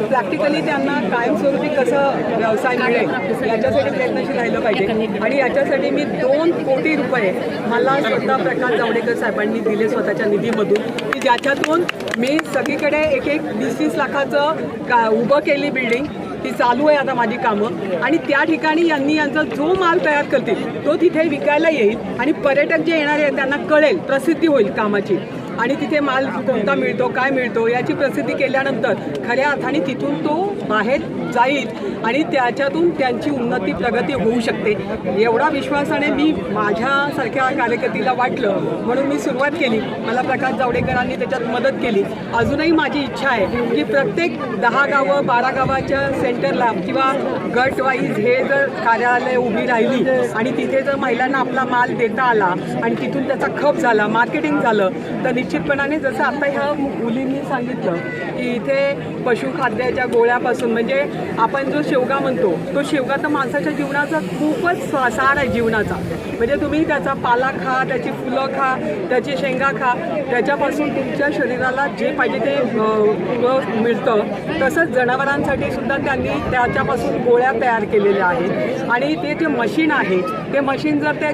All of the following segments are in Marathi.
प्रॅक्टिकली त्यांना कायमस्वरूपी कसं व्यवसाय मिळेल याच्यासाठी प्रयत्नशील राहिलं पाहिजे. आणि याच्यासाठी मी दोन कोटी रुपये मला स्वतः प्रकाश जावडेकर साहेबांनी दिले स्वतःच्या निधीमधून. की ज्याच्यातून मी सगळीकडे एक एक वीस वीस लाखाचं का उभं केली बिल्डिंग ती चालू आहे आता माझी कामं. आणि त्या ठिकाणी यांनी यांचा जो माल तयार करतील तो तिथे विकायला येईल आणि पर्यटक जे येणारे आहेत त्यांना कळेल प्रसिद्धी होईल कामाची. आणि तिथे माल कोणता मिळतो काय मिळतो याची प्रसिद्धी केल्यानंतर खऱ्या अर्थाने तिथून तो बाहेर जाईल आणि त्याच्यातून त्यांची उन्नती प्रगती होऊ शकते. एवढा विश्वासाने मी माझ्यासारख्या कार्यकर्तीला वाटलं. म्हणून मी सुरुवात केली. मला प्रकाश जावडेकरांनी त्याच्यात मदत केली. अजूनही माझी इच्छा आहे की प्रत्येक दहा गावं बारा गावाच्या सेंटरला किंवा गट वाईज हे जर कार्यालय उभी राहिली आणि तिथे जर महिलांना आपला माल देता आला आणि तिथून त्याचा खप झाला मार्केटिंग झालं तर निश्चितपणाने जसं आता ह्या मुलींनी सांगितलं की इथे पशुखाद्याच्या गोळ्यापासून म्हणजे आपण जो शेवगा म्हणतो तो शेवगा तर माणसाच्या जीवनाचा खूपच सार आहे जीवनाचा. म्हणजे तुम्ही त्याचा पाला खा त्याची फुलं खा त्याची शेंगा खा त्याच्यापासून तुमच्या शरीराला जे पाहिजे ते मिळतं. तसंच जनावरांसाठी सुद्धा त्यांनी त्याच्यापासून गोळ्या तयार केलेल्या आहेत. आणि ते जे मशीन आहे ते मशीन जर ते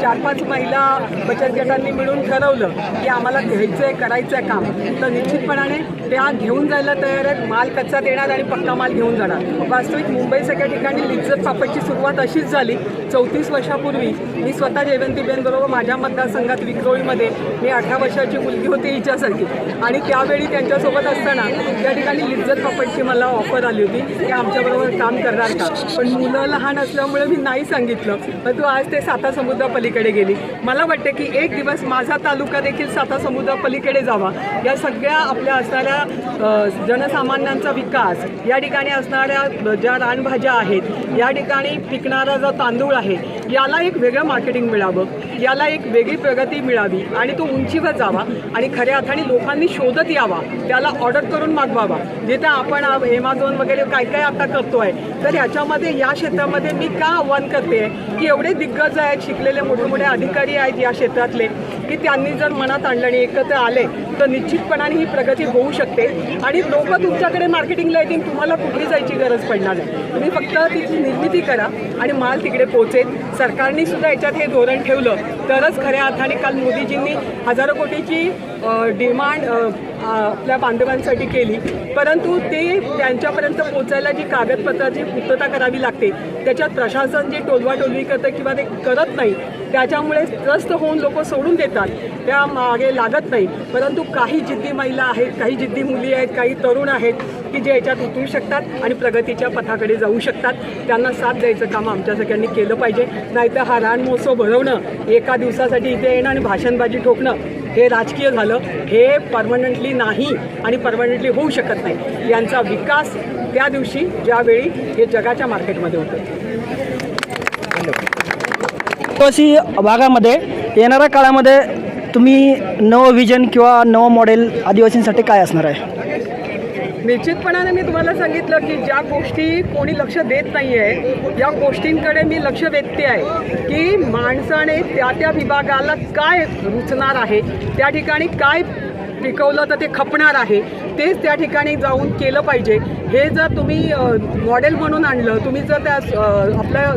चार पाच महिला बचत गटांनी मिळून ठरवलं की आम्हाला घ्यायचं आहे करायचं आहे काम. तर निश्चितपणाने त्या घेऊन जायला तयार आहेत. माल कच्चा देणार आणि पक्का माल घेऊन जाणार. वास्तविक मुंबईसारख्या ठिकाणी लिज्जत पापडची सुरुवात अशीच झाली. चौतीस वर्षापूर्वी मी स्वतः जयवंतीबेनबरोबर माझ्या मतदारसंघात विक्रोळीमध्ये मी अठरा वर्षाची मुलगी होती हिच्यासारखी. आणि त्यावेळी त्यांच्यासोबत असताना त्या ठिकाणी लिज्जत पापडची मला ऑफर आली होती. की आमच्याबरोबर काम करणार का? पण मुलं लहान असल्यामुळे मी नाही सांगितलं. पण तू आज ते साता समुद्रापलीकडे गेली. मला वाटतं की एक दिवस माझा तालुका देखील साता समुद्रापलीकडे जावा. या सगळ्या आपल्या असणाऱ्या जनसामान्यांचा विकास या ठिकाणी असणाऱ्या ज्या रानभाज्या आहेत या ठिकाणी पिकणारा जो तांदूळ आहे. याला एक वेगळं मार्केटिंग मिळावं. याला एक वेगळी प्रगती मिळावी आणि तो उंचीवर जावा आणि खऱ्या अर्थाने लोकांनी शोधत यावा त्याला ऑर्डर करून मागवावा जिथे आपण एमाझॉन वगैरे काय काय आता करतोय. तर ह्याच्यामध्ये या क्षेत्रामध्ये मी का आव्हान करते की एवढे दिग्गज आहेत शिकलेले मोठे मोठे अधिकारी आहेत या क्षेत्रातले की त्यांनी जर मनात आणलं आणि एकत्र आले तर निश्चितपणाने ही प्रगती होऊ शकते. आणि लोक तुमच्याकडे मार्केटिंगला येतील तुम्हाला कुठली जायची गरज पडणार नाही. तुम्ही फक्त तिची निर्मिती करा आणि माल तिकडे पोहोचेल. सरकारने सुद्धा याच्यात हे धोरण ठेवलं. तरच खऱ्या अर्थाने काल मोदीजींनी हजारो कोटीची डिमांड आपल्या बांधवांसाठी केली. परंतु ते त्यांच्यापर्यंत पोचायला जी कागदपत्राची पूर्तता करावी लागते त्याच्यात प्रशासन जे टोलवाटोलवी करतं किंवा ते करत नाही त्याच्यामुळे त्रस्त होऊन लोक सोडून देतात. त्या मागे लागत नाही. परंतु काही जिद्दी महिला आहेत काही जिद्दी मुली आहेत काही तरुण आहेत की जे याच्यात उतरू शकतात आणि प्रगतीच्या पथाकडे जाऊ शकतात. त्यांना साथ द्यायचं काम आमच्या सगळ्यांनी केलं पाहिजे. नाहीतर हा रान महोत्सव भरवणं एका दिवसासाठी इथे येणं आणि भाषणबाजी ठोकणं हे राजकीय झालं. हे परमनंटली नाही आणि परमनंटली होऊ शकत नाही. यांचा विकास त्या दिवशी ज्यावेळी हे जगाच्या मार्केटमध्ये होतं. आदिवासी भागामध्ये येणाऱ्या काळामध्ये तुम्ही नवं विजन किंवा नवं मॉडेल आदिवासींसाठी काय असणार आहे? निश्चितपणाने मी तुम्हाला सांगितलं की ज्या गोष्टी कोणी लक्ष देत नाही आहे या गोष्टींकडे मी लक्ष वेधते आहे की माणसाने त्या त्या विभागाला काय रुचणार आहे त्या ठिकाणी काय पिकवलं तर ते खपणार आहे तेच त्या ठिकाणी जाऊन केलं पाहिजे. हे जर तुम्ही मॉडेल म्हणून आणलं तुम्ही जर त्या आपल्या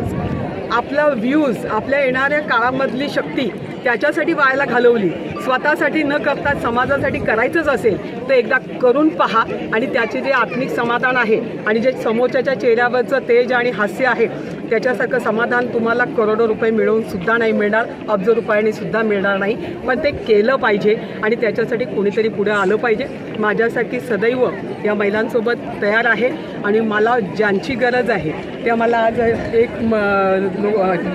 आपला व्ह्यूज आपल्या येणाऱ्या काळामधली शक्ती त्याच्यासाठी वायाला घालवली. स्वतःसाठी न करता समाजासाठी करायचंच असेल तर एकदा करून पहा आणि त्याचे जे आत्मिक समाधान आहे आणि जे समोरच्याच्या चेहऱ्यावरचं तेज आणि हास्य आहे त्याच्यासारखं समाधान तुम्हाला करोडो रुपये मिळवून सुद्धा नाही मिळणार अब्ज रुपयाने सुद्धा मिळणार नाही. पण ते केलं पाहिजे आणि त्याच्यासाठी कोणीतरी पुढे आलं पाहिजे. माझ्यासाठी सदैव या महिलांसोबत तयार आहे आणि मला ज्यांची गरज आहे त्या मला आज एक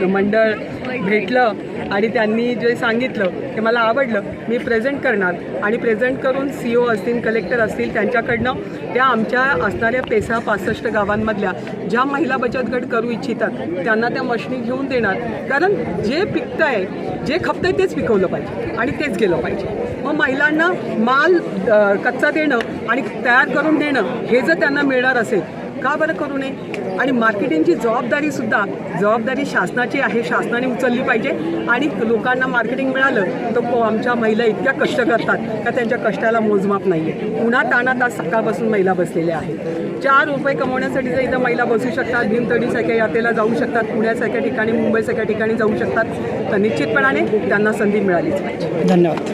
मंडळ भेटलं आणि त्यांनी जे सांगितलं ते मला आवडलं. मी प्रेझेंट करणार. आणि प्रेझेंट करून सी ओ असतील कलेक्टर असतील त्यांच्याकडनं त्या आमच्या असणाऱ्या पेसा पासष्ट गावांमधल्या ज्या महिला बचत गट करू इच्छितात त्यांना त्या मशनी घेऊन देणार. कारण जे पिकतं आहे जे खपतं आहे तेच पिकवलं पाहिजे आणि तेच गेलं पाहिजे. मग महिलांना माल कच्चा देणं आणि तयार करून देणं हे जर त्यांना मिळणार असेल का बरं करू नये? आणि मार्केटिंगची जबाबदारीसुद्धा जबाबदारी शासनाची आहे. शासनाने उचलली पाहिजे. आणि लोकांना मार्केटिंग मिळालं तर को- आमच्या महिला इतक्या कष्ट करतात का त्यांच्या कष्टाला मोजमाप नाही आहे पुन्हा ताणात आज सकाळपासून महिला बसलेल्या आहेत. चार रुपये कमवण्यासाठी जर इथं महिला बसू शकतात भीमतडीसारख्या यात्रेला जाऊ शकतात पुण्यासारख्या ठिकाणी मुंबईसारख्या ठिकाणी जाऊ शकतात तर निश्चितपणाने त्यांना संधी मिळालीच पाहिजे. धन्यवाद.